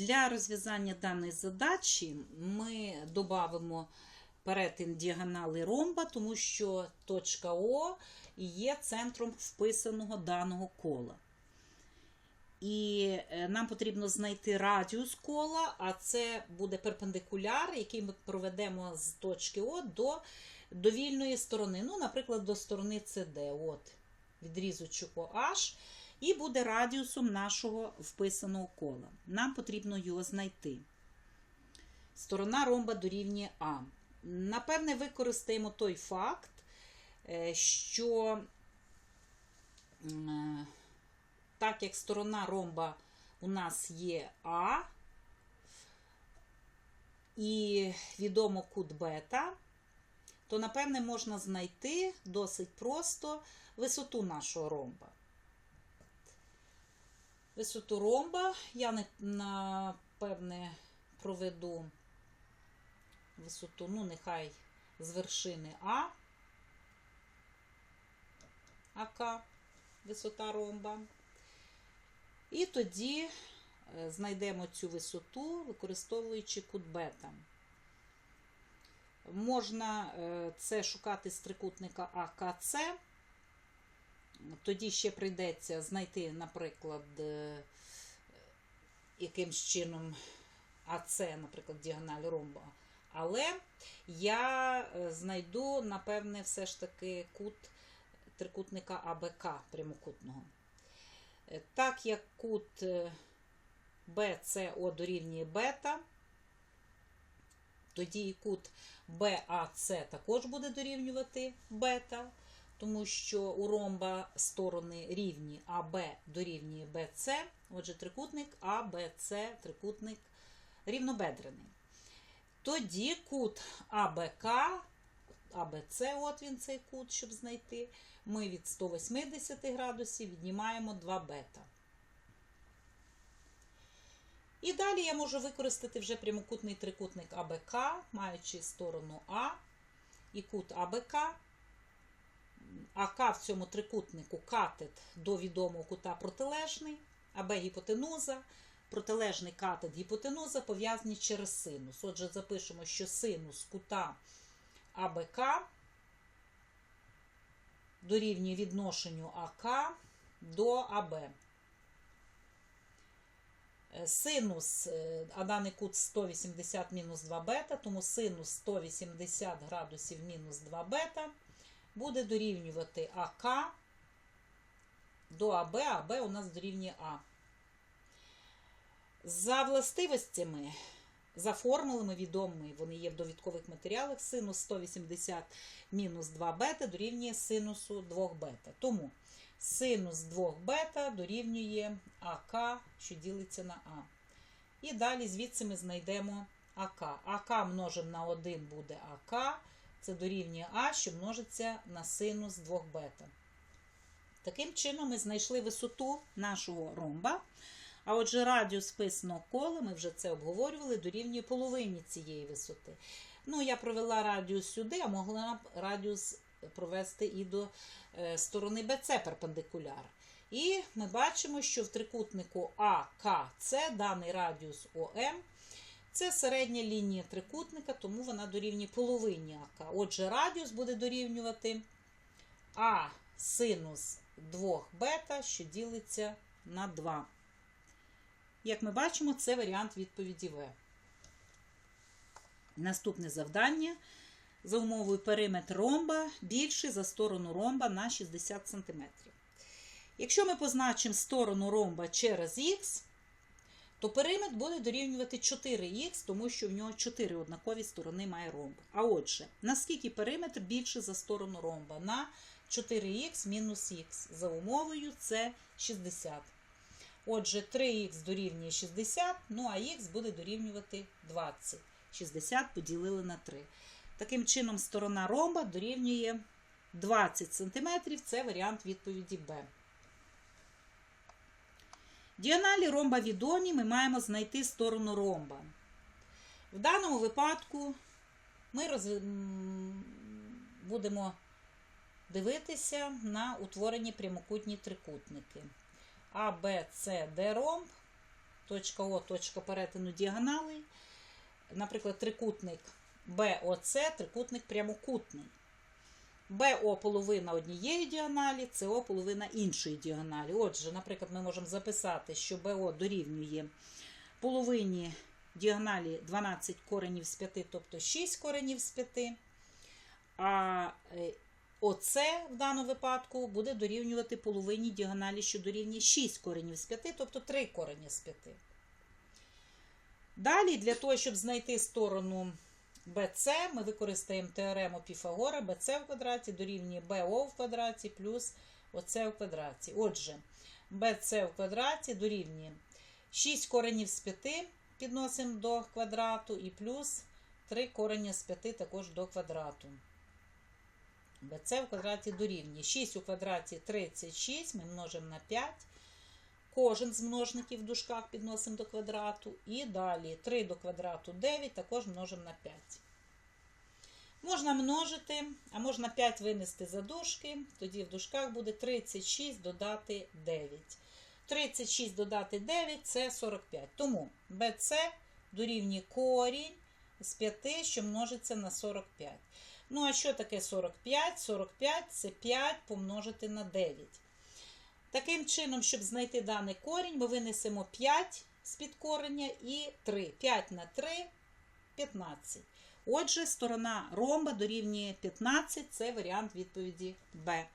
Для розв'язання даної задачі ми додамо перетин діагонали ромба, тому що точка О є центром вписаного даного кола. І е, нам потрібно знайти радіус кола, а це буде перпендикуляр, який ми проведемо з точки О до довільної сторони. Ну, наприклад, до сторони CD, от, відрізочок OH, і буде радіусом нашого вписаного кола. Нам потрібно його знайти. Сторона ромба дорівнює А. Напевне, використаємо той факт, е, що так як сторона ромба у нас є А, і відомо кут бета, то, напевне, можна знайти досить просто висоту нашого ромба. Висоту ромба я не- напевне проведу висоту, ну, нехай з вершини А, АК, висота ромба. І тоді е, знайдемо цю висоту, використовуючи кут бета. Можна е, це шукати з трикутника АКЦ. Тоді ще прийдеться знайти, наприклад, е, якимсь чином АЦ, наприклад, діагональ ромба. Але я е, знайду, напевне, все ж таки кут трикутника АБК прямокутного. Е, Так як кут БЦО дорівнює бета, тоді і кут БАЦ також буде дорівнювати бета, тому що у ромба сторони рівні АБ дорівнює БЦ, отже, трикутник АБЦ, трикутник рівнобедрений. Тоді кут АБК, АБЦ, от він цей кут, щоб знайти, ми від 180 градусів віднімаємо 2 бета. І далі я можу використати вже прямокутний трикутник АБК, маючи сторону А і кут АБК. АК в цьому трикутнику катет до відомого кута протилежний, АБ гіпотенуза, протилежний катет гіпотенуза пов'язані через синус. Отже, запишемо, що синус кута АБК дорівнює відношенню АК до АБ. Е, Синус, е, а даний кут 180 мінус 2 бета, тому синус 180 градусів мінус 2 бета буде дорівнювати АК до АБ, АБ у нас дорівнює А. За властивостями, за формулами відомими, вони є в довідкових матеріалах, синус 180 мінус 2 бета дорівнює синусу 2 бета. Тому синус 2 бета дорівнює АК, що ділиться на А. І далі звідси ми знайдемо АК. АК множимо на 1 буде АК. Це дорівнює А, що множиться на синус 2 бета. Таким чином ми знайшли висоту нашого ромба. А отже, радіус вписаного кола, ми вже це обговорювали, дорівнює половині цієї висоти. Ну, я провела радіус сюди, а могла радіус провести і до е, сторони BC перпендикуляр. І ми бачимо, що в трикутнику АКЦ даний радіус ОМ це середня лінія трикутника, тому вона дорівнює половині АК. Отже, радіус буде дорівнювати А синус 2 бета, що ділиться на 2. Як ми бачимо, це варіант відповіді В. Наступне завдання. За умовою периметр ромба більший за сторону ромба на 60 см. Якщо ми позначимо сторону ромба через х, то периметр буде дорівнювати 4х, тому що в нього 4 однакові сторони має ромб. А отже, наскільки периметр більше за сторону ромба? На 4х мінус х. За умовою це 60. Отже, 3х дорівнює 60, ну а х буде дорівнювати 20. 60 поділили на 3. Таким чином, сторона ромба дорівнює 20 см. Це варіант відповіді Б. Діагоналі ромба відомі, ми маємо знайти сторону ромба. В даному випадку ми роз... будемо дивитися на утворені прямокутні трикутники. А, Б, С, Д ромб. точка О, точка перетину діагоналей. Наприклад, трикутник БОЦ, трикутник прямокутний. БО половина однієї діагоналі, СО половина іншої діагоналі. Отже, наприклад, ми можемо записати, що БО дорівнює половині діагоналі 12 коренів з 5, тобто 6 коренів з 5. А е, оце в даному випадку буде дорівнювати половині діагоналі, що дорівнює 6 коренів з 5, тобто 3 корені з 5. Далі, для того, щоб знайти сторону BC, ми використаємо теорему Піфагора BC в квадраті дорівнює BO в квадраті плюс ОЦ в квадраті. Отже, BC в квадраті дорівнює 6 коренів з 5 підносимо до квадрату і плюс 3 корення з 5 також до квадрату. BC в квадраті дорівнює 6 у квадраті 36, ми множимо на 5. Кожен з множників в дужках підносимо до квадрату. І далі 3 до квадрату 9, також множимо на 5. Можна множити, а можна 5 винести за дужки. Тоді в дужках буде 36 додати 9. 36 додати 9 це 45. Тому BC дорівнює корінь з 5, що множиться на 45. Ну, а що таке 45? 45 це 5 помножити на 9. Таким чином, щоб знайти даний корінь, ми винесемо 5 з під кореня і 3. 5 на 3 15. Отже, сторона ромба дорівнює 15, це варіант відповіді Б.